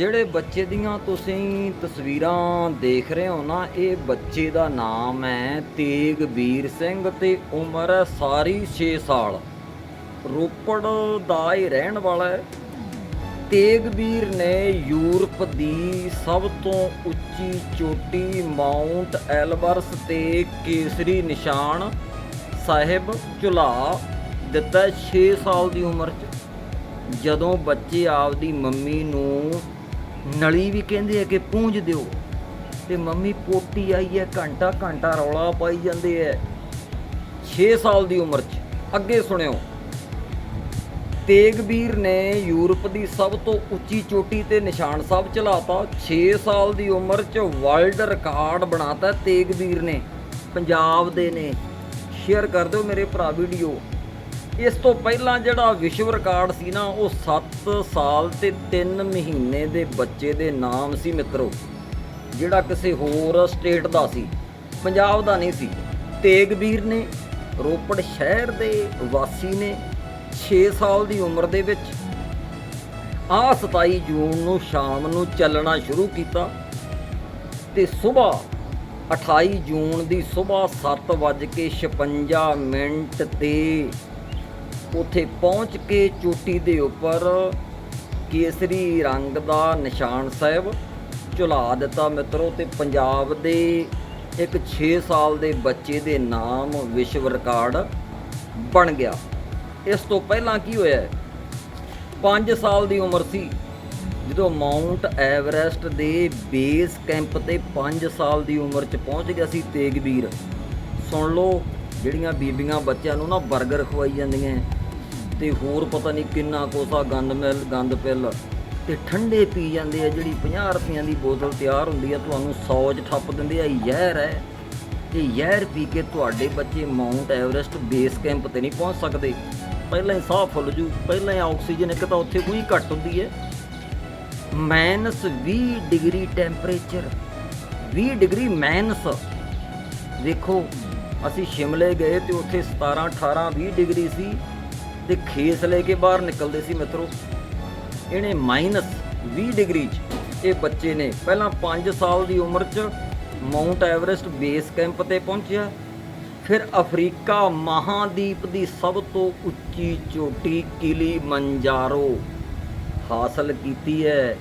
ਜਿਹੜੇ ਬੱਚੇ ਦੀਆਂ ਤੁਸੀਂ ਤਸਵੀਰਾਂ ਦੇਖ ਰਹੇ ਹੋ ਨਾ, ਇਹ ਬੱਚੇ ਦਾ ਨਾਮ ਹੈ ਤੇਗਵੀਰ ਸਿੰਘ ਤੇ ਉਮਰ ਹੈ ਸਾਰੀ 6 ਸਾਲ। ਰੋਪੜ ਦਾ ਹੀ ਰਹਿਣ ਵਾਲਾ ਹੈ। ਤੇਗਵੀਰ ਨੇ ਯੂਰਪ ਦੀ ਸਭ ਤੋਂ ਉੱਚੀ ਚੋਟੀ ਮਾਉਂਟ ਐਲਬਰਸ ਤੇ ਕੇਸਰੀ ਨਿਸ਼ਾਨ ਸਾਹਿਬ ਝੁਲਾ ਦਿੱਤਾ 6 ਸਾਲ ਦੀ ਉਮਰ 'ਚ। ਜਦੋਂ ਬੱਚੇ ਆਪਦੀ ਮੰਮੀ ਨੂੰ ਨਲੀ ਵੀ ਕਹਿੰਦੇ ਆ ਕਿ ਪੂੰਝ ਦਿਓ। ਤੇ ਮੰਮੀ ਪੋਟੀ ਆਈ ਹੈ ਘੰਟਾ ਘੰਟਾ ਰੌਲਾ ਪਾਈ ਜਾਂਦੇ ਐ। 6 ਸਾਲ ਦੀ ਉਮਰ 'ਚ, ਅੱਗੇ ਸੁਣਿਓ। ਤੇਗਬੀਰ ਨੇ ਯੂਰਪ ਦੀ ਸਭ ਤੋਂ ਉੱਚੀ ਚੋਟੀ ਤੇ ਨਿਸ਼ਾਨ ਸਾਹਿਬ ਚਲਾਤਾ। 6 ਸਾਲ ਦੀ ਉਮਰ 'ਚ ਵਰਲਡ ਰਿਕਾਰਡ ਬਣਾਤਾ ਤੇਗਬੀਰ ਨੇ। ਪੰਜਾਬ ਦੇ ਨੇ। ਸ਼ੇਅਰ ਕਰ ਦਿਓ ਮੇਰੇ ਭਰਾ ਵੀਡੀਓ ਇਸ ਤੋਂ ਪਹਿਲਾਂ ਜਿਹੜਾ ਵਿਸ਼ਵ ਰਿਕਾਰਡ ਸੀ ਨਾ, ਉਹ 7 ਸਾਲ ਤੇ 3 ਮਹੀਨੇ ਦੇ ਬੱਚੇ ਦੇ ਨਾਮ ਸੀ ਮਿੱਤਰੋ। ਜਿਹੜਾ ਕਿਸੇ ਹੋਰ ਸਟੇਟ ਦਾ ਸੀ, ਪੰਜਾਬ ਦਾ ਨਹੀਂ ਸੀ। ਤੇਗਵੀਰ ਨੇ, ਰੋਪੜ ਸ਼ਹਿਰ ਦੇ ਵਾਸੀ ਨੇ 6 ਸਾਲ ਦੀ ਉਮਰ ਦੇ ਵਿੱਚ ਆ 27 ਜੂਨ ਨੂੰ ਸ਼ਾਮ ਨੂੰ ਚੱਲਣਾ ਸ਼ੁਰੂ ਕੀਤਾ ਤੇ ਸਵੇਰ 28 ਜੂਨ ਦੀ ਸਵੇਰ 7:56 ਮਿੰਟ ਤੇ ਉੱਥੇ ਪਹੁੰਚ ਕੇ ਚੋਟੀ ਦੇ ਉੱਪਰ ਕੇਸਰੀ ਰੰਗ ਦਾ ਨਿਸ਼ਾਨ ਸਾਹਿਬ ਝੁਲਾ ਦਿੱਤਾ ਮਿੱਤਰੋ ਤੇ ਪੰਜਾਬ ਦੇ ਇੱਕ 6 ਸਾਲ ਦੇ ਬੱਚੇ ਦੇ ਨਾਮ ਵਿਸ਼ਵ ਰਿਕਾਰਡ ਬਣ ਗਿਆ। ਇਸ ਤੋਂ ਪਹਿਲਾਂ ਕੀ ਹੋਇਆ 5 ਸਾਲ ਦੀ ਉਮਰ ਸੀ। ਜਦੋਂ ਮਾਉਂਟ ਐਵਰੈਸਟ ਦੇ ਬੇਸ ਕੈਂਪ ਤੇ 5 ਸਾਲ ਦੀ ਉਮਰ 'ਚ ਪਹੁੰਚ ਗਿਆ ਸੀ ਤੇਗਵੀਰ ਸੁਣ ਲਓ, ਜਿਹੜੀਆਂ ਬੀਬੀਆਂ ਬੱਚਿਆਂ ਨੂੰ ਨਾ 버ਗਰ ਖਵਾਈ ਜਾਂਦੀਆਂ ਤੇ ਹੋਰ ਪਤਾ ਨਹੀਂ ਕਿੰਨਾ ਕੋਸਾ ਗੰਦ ਮਿਲ, ਗੰਦ ਪਿੱਲ। ਤੇ ਠੰਡੇ ਪੀ ਜਾਂਦੇ ਆ, ਜਿਹੜੀ 50 ਰੁਪਈਆਂ ਦੀ ਬੋਤਲ ਤਿਆਰ ਹੁੰਦੀ ਆ, ਤੁਹਾਨੂੰ 100 ਚ ਠੱਪ ਦਿੰਦੇ ਆ ਜ਼ਹਿਰ ਹੈ। ਤੇ ਜ਼ਹਿਰ ਪੀ ਕੇ ਤੁਹਾਡੇ ਬੱਚੇ ਮਾਉਂਟ ਐਵਰੈਸਟ ਬੇਸ ਕੈਂਪ ਤੇ ਨਹੀਂ ਪਹੁੰਚ ਸਕਦੇ। ਪਹਿਲਾਂ ਹੀ ਸਾਹ ਫੁੱਲ ਜੂ, ਪਹਿਲਾਂ ਹੀ ਆਕਸੀਜਨ ਇੱਕ ਤਾਂ ਉੱਥੇ ਕੋਈ ਘੱਟ ਹੁੰਦੀ ਹੈ। Minus 20 degree temperature 20 degree minus ਦੇਖੋ, ਅਸੀਂ ਸ਼ਿਮਲੇ ਗਏ ਤੇ ਉੱਥੇ 17 18 20 ਡਿਗਰੀ ਸੀ। ਤੇ ਖੇਸ ਲੈ ਕੇ ਬਾਹਰ ਨਿਕਲਦੇ ਸੀ ਮਿੱਤਰੋ। ਇਹਨੇ ਮਾਈਨਸ 20 ਡਿਗਰੀ 'ਚ ਇਹ ਬੱਚੇ ਨੇ ਪਹਿਲਾਂ 5 ਸਾਲ ਦੀ ਉਮਰ 'ਚ ਮਾਉਂਟ ਐਵਰੈਸਟ ਬੇਸ ਕੈਂਪ ਤੇ ਪਹੁੰਚਿਆ। ਫਿਰ ਅਫਰੀਕਾ ਮਹਾਦੀਪ ਦੀ ਸਭ ਤੋਂ ਉੱਚੀ ਚੋਟੀ ਕਿਲੀ ਮੰਜਾਰੋ ਹਾਸਲ ਕੀਤੀ ਹੈ।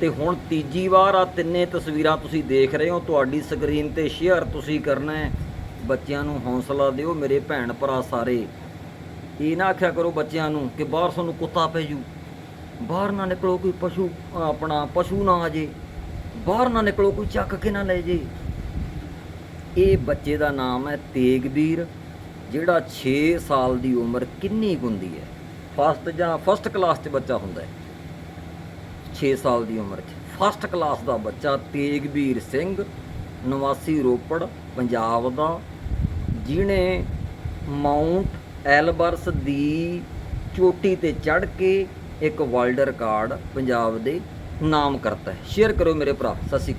ਤੇ ਹੁਣ ਤੀਜੀ ਵਾਰ ਆ ਤਿੰਨੇ ਤਸਵੀਰਾਂ ਤੁਸੀਂ ਦੇਖ ਰਹੇ ਹੋ। ਤੁਹਾਡੀ ਸਕਰੀਨ ਤੇ ਸ਼ੇਅਰ ਤੁਸੀਂ ਕਰਨਾ ਹੈ। ਬੱਚਿਆਂ ਨੂੰ ਹੌਸਲਾ ਦਿਓ ਮੇਰੇ ਭੈਣ ਭਰਾ ਸਾਰੇ। ਇਹ ਨਾ ਆਖਿਆ ਕਰੋ ਬੱਚਿਆਂ ਨੂੰ ਕਿ ਬਾਹਰ ਤੁਹਾਨੂੰ ਕੁੱਤਾ ਪੈ ਜੂ। ਬਾਹਰ ਨਾ ਨਿਕਲੋ ਕੋਈ ਪਸ਼ੂ ਆਪਣਾ ਪਸ਼ੂ ਨਾ ਆ ਜੇ। ਬਾਹਰ ਨਾ ਨਿਕਲੋ ਕੋਈ ਚੱਕ ਕੇ ਨਾ ਲੈ ਜੇ। ਇਹ ਬੱਚੇ ਦਾ ਨਾਮ ਹੈ ਤੇਗਵੀਰ ਜਿਹੜਾ 6 ਸਾਲ ਦੀ ਉਮਰ ਕਿੰਨੀ ਕੁ ਹੁੰਦੀ ਹੈ? ਫਸਟ ਜਾਂ ਫਸਟ ਕਲਾਸ 'ਚ ਬੱਚਾ ਹੁੰਦਾ ਹੈ। 6 ਸਾਲ ਦੀ ਉਮਰ 'ਚ। ਫਸਟ ਕਲਾਸ ਦਾ ਬੱਚਾ ਤੇਗਵੀਰ ਸਿੰਘ, ਨਿਵਾਸੀ ਰੋਪੜ, ਪੰਜਾਬ ਦਾ, ਜਿਹਨੇ ਮਾਉਂਟ ਐਲਬਰਸ ਦੀ ਚੋਟੀ ਤੇ ਚੜ੍ਹ ਕੇ ਇੱਕ ਵਰਲਡ ਰਿਕਾਰਡ ਪੰਜਾਬ ਦੇ ਨਾਮ ਕਰਤਾ ਹੈ। ਸ਼ੇਅਰ ਕਰੋ ਮੇਰੇ ਭਰਾ, ਸਤਿ ਸ਼੍ਰੀ ਅਕਾਲ।